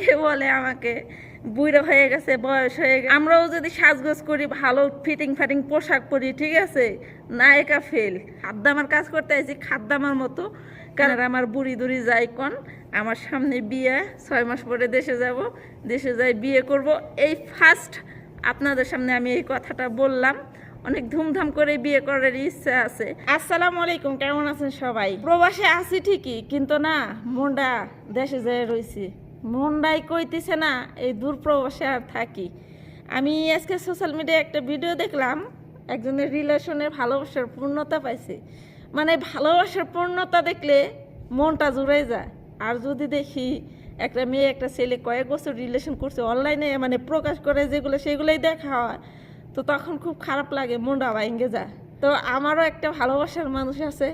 কে বলে আমাকে? বুড়ো হয়ে গেছে, বয়স হয়ে গেছে। আমরাও যদি সাজগোজ করি, ভালো ফিটিং ফাটিং পোশাক পরি, ঠিক আছে? নায়িকা ফেল খাদ্দামার কাজ করতে আইছি খাদ্দামার মতো। কারণ আমার বুড়ি দুড়ি যাই কোন, আমার সামনে বিয়ে, ছয় মাস পরে দেশে যাব, দেশে যাই বিয়ে করব। এই ফার্স্ট আপনাদের সামনে আমি এই কথাটা বললাম। অনেক ধুমধাম করে বিয়ে করার ইচ্ছা আছে। আসসালামু আলাইকুম, কেমন আছেন সবাই? প্রবাসে আছি ঠিকই, কিন্তু না মনটা দেশে যেয়ে রয়েছি মনটাই কইতেছে না, এই দূর প্রবাসে আর থাকি। আমি আজকে সোশ্যাল মিডিয়ায় একটা ভিডিও দেখলাম, একজনের রিলেশনের ভালোবাসার পূর্ণতা পাইছে। মানে ভালোবাসার পূর্ণতা দেখলে মনটা জুড়ে যায়। আর যদি দেখি একটা মেয়ে, একটা ছেলে কয়েক বছর রিলেশন করছে অনলাইনে মানে প্রকাশ করে যেগুলো, সেগুলোই দেখা হয়, তো তখন খুব খারাপ লাগে মনটা ভাঙ্গে যায়। তো আমারও একটা ভালোবাসার মানুষ আছে,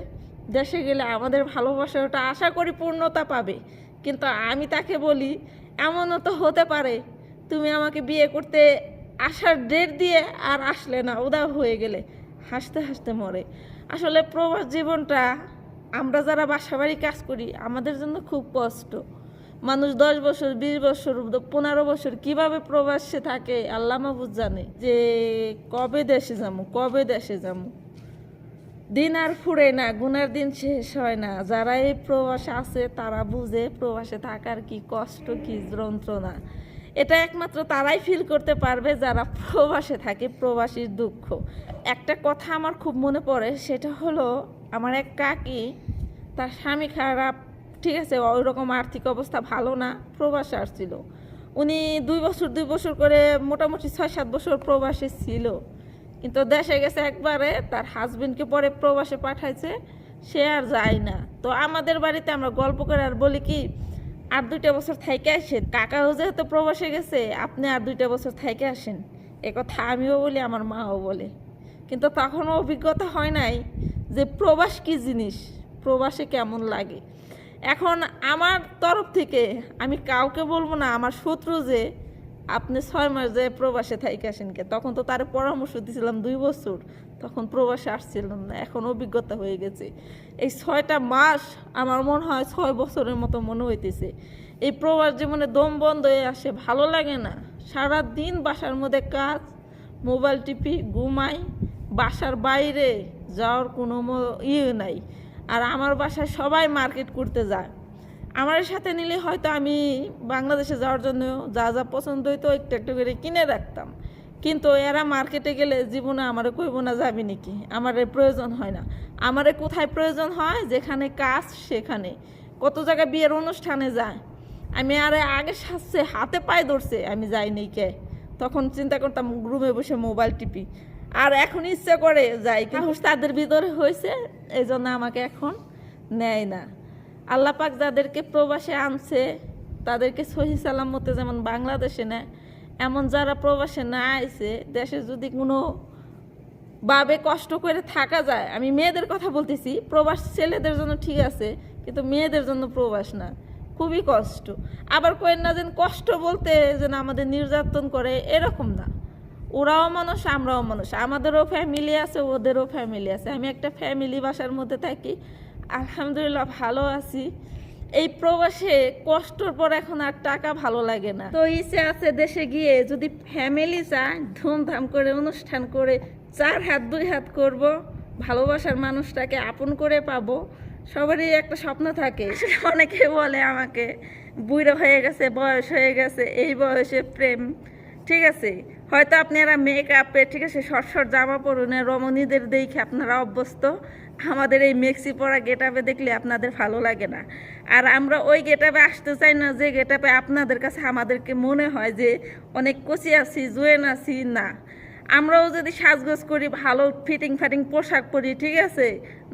দেশে গেলে আমাদের ভালোবাসাটা আশা করি পূর্ণতা পাবে। কিন্তু আমি তাকে বলি, এমনও তো হতে পারে, তুমি আমাকে বিয়ে করতে আসার ডেট দিয়ে আর আসলে না, উদাও হয়ে গেলে, হাসতে হাসতে মরে। আসলে প্রবাস জীবনটা আমরা যারা বাসাবাড়ি কাজ করি, আমাদের জন্য খুব কষ্ট। মানুষ দশ বছর, বিশ বছর, পনেরো বছর কীভাবে প্রবাসে থাকে, আল্লাহ মাহবুদ জানে যে কবে দেশে যাব কবে দেশে যাব দিন আর ফুরে না, গুনার দিন শেষ হয় না। যারা এই প্রবাসে আছে, তারা বুঝে প্রবাসে থাকার কি কষ্ট, কি যন্ত্রণা। এটা একমাত্র তারাই ফিল করতে পারবে যারা প্রবাসে থাকে, প্রবাসীর দুঃখ। একটা কথা আমার খুব মনে পড়ে, সেটা হলো আমার এক কাকি, তার স্বামী খারাপ, ঠিক আছে ওই রকম আর্থিক অবস্থা ভালো না প্রবাসে আসছিল উনি দুই বছর দুই বছর করে মোটামুটি ছয়, সাত বছর প্রবাসে ছিল। কিন্তু দেশে গেছে একবারে, তার হাজবেন্ডকে পরে প্রবাসে পাঠাইছে, সে আর যায় না। তো আমাদের বাড়িতে আমরা গল্প করে আর বলি কি, আর দুইটা বছর থাইকে আসেন। কাকাও যেহেতু প্রবাসে গেছে, আপনি আর দুইটা বছর থাইকে আসেন। এ কথা আমিও বলি, আমার মাও বলে। কিন্তু তখনও অভিজ্ঞতা হয় নাই যে প্রবাস কি জিনিস, প্রবাসে কেমন লাগে। এখন আমার তরফ থেকে আমি কাউকে বলব না, আমার শত্রু যে আপনি ছয় মাস যে প্রবাসে থাইকে আসেন কে, তখন তো তার পরামর্শ দিয়েছিলাম দুই বছর, তখন প্রবাসে আসছিলাম না, এখন অভিজ্ঞতা হয়ে গেছে। এই ছয়টা মাস আমার মনে হয় ছয় বছরের মতো মনে হইতেছে। এই প্রবাস জীবনে দম বন্ধ হয়ে আসে, ভালো লাগে না। সারা দিন বাসার মধ্যে কাজ, মোবাইল টিপি, ঘুমাই, বাসার বাইরে যাওয়ার কোনো ইয়ে নাই। আর আমার বাসায় সবাই মার্কেট করতে যায়। আমার সাথে নিলে হয়তো আমি বাংলাদেশে যাওয়ার জন্য যা যা পছন্দ হইতো একটু একটু করে কিনে রাখতাম। কিন্তু এরা মার্কেটে গেলে জীবনে আমারে কইব না যাবি নাকি? আমার প্রয়োজন হয় না। আমারে কোথায় প্রয়োজন হয়? যেখানে কাজ সেখানে। কত জায়গায় বিয়ের অনুষ্ঠানে যায়। আমি আরে আগে সাজছে হাতে পায়ে ধরছে আমি যাই যাইনি কে? তখন চিন্তা করতাম রুমে বসে মোবাইল টিপি। আর এখন ইচ্ছে করে যাই সাহস তাদের ভিতরে হয়েছে এই জন্য আমাকে এখন নেয় না। আল্লাহ পাক যাদেরকে প্রবাসে আনছে, তাদেরকে সহি সালামতে যেমন বাংলাদেশে নেয়, এমন যারা প্রবাসে না আইছে, দেশে যদি কোনো ভাবে কষ্ট করে থাকা যায়, আমি মেয়েদের কথা বলতেছি, প্রবাস ছেলেদের জন্য ঠিক আছে, কিন্তু মেয়েদের জন্য প্রবাস না, খুবই কষ্ট। আবার কয়েন না যেন কষ্ট বলতে যেন আমাদের নির্যাতন করে, এরকম না। ওরাও মানুষ, আমরাও মানুষ, আমাদেরও ফ্যামিলি আছে, ওদেরও ফ্যামিলি আছে। আমি একটা ফ্যামিলি বাসার মধ্যে থাকি আলহামদুলিল্লাহ ভালো আছি। এই প্রবাসে কষ্টর পর এখন আর টাকা ভালো লাগে না। তো ইচ্ছে আছে দেশে গিয়ে যদি ফ্যামিলি চায়, ধুমধাম করে অনুষ্ঠান করে চার হাত, দুই হাত করব, ভালোবাসার মানুষটাকে আপন করে পাবো, সবারই একটা স্বপ্ন থাকে। অনেকে বলে আমাকে, বুড়ো হয়ে গেছে, বয়স হয়ে গেছে, এই বয়সে প্রেম। ঠিক আছে? হয়তো আপনারা মেকআপে ঠিক আছে, শর্ট শর্ট জামা পরুন রমণীদের দেখে আপনারা অভ্যস্ত। আমাদের এই মেক্সি পরা গেটাপে দেখলে আপনাদের ভালো লাগে না। আর আমরা ওই গেটাপে আসতে চাই না, যে গেটাপে আপনাদের কাছে আমাদেরকে মনে হয় যে অনেক কচি আছি, জুয়েন আছি, না। আমরাও যদি সাজগোজ করি, ভালো ফিটিং ফাটিং পোশাক পরি, ঠিক আছে,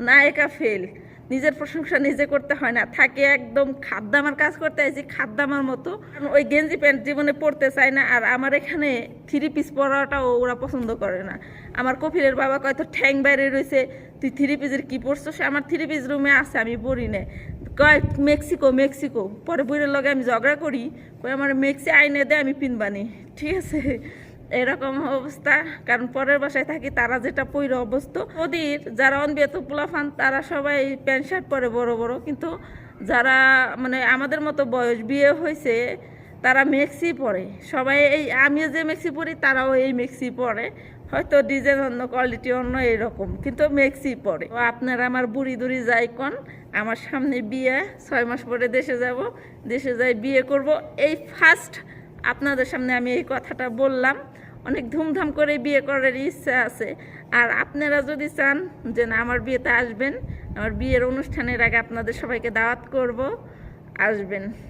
নায়িকা ফেল। নিজের প্রশংসা নিজে করতে হয় না। থাকে একদম খাদ্দামার কাজ করতে আইছি, খাদ্দামার মতো। ওই গেঞ্জি প্যান্ট জীবনে পরতে চায় না, আর আমার এখানে থ্রি পিস পরাটাও ওরা পছন্দ করে না। আমার কফিলের বাবা কয়তো ঠ্যাং বাইরে রয়েছে তুই থ্রি পিসের কি পরছো সে আমার থ্রি পিস রুমে আছে, আমি পড়ি না কয়, মেক্সিকো মেক্সিকো। পরে বইয়ের লগে আমি ঝগড়া করি কই আমার মেক্সি আইনে দে, আমি পিনবানি। ঠিক আছে? এরকম অবস্থা, কারণ পরের বাসায় থাকি তারা যেটা পইর অবস্থা ওদের যারা অনবিয়ত পোলাফান, তারা সবাই প্যান্ট, শার্ট পরে বড় বড়, কিন্তু যারা মানে আমাদের মতো বয়স, বিয়ে হয়েছে তারা মেক্সি পরে। সবাই এই, আমিও যে মেক্সি পরি, তারাও এই মেক্সি পরে। হয়তো ডিজাইন অন্য, কোয়ালিটি অন্য এরকম কিন্তু মেক্সি পরে। আপনারা আমার বুড়ি দুড়ি যাই কন, আমার সামনে বিয়ে, ছয় মাস পরে দেশে যাব, দেশে যাই বিয়ে করব। এই ফার্স্ট আপনাদের সামনে আমি এই কথাটা বললাম। অনেক ধুমধাম করে বিয়ে করার ইচ্ছা আছে। আর আপনারা যদি চান যে না, আমার বিয়েতে আসবেন, আমার বিয়ের অনুষ্ঠানের আগে আপনাদের সবাইকে দাওয়াত করব, আসবেন।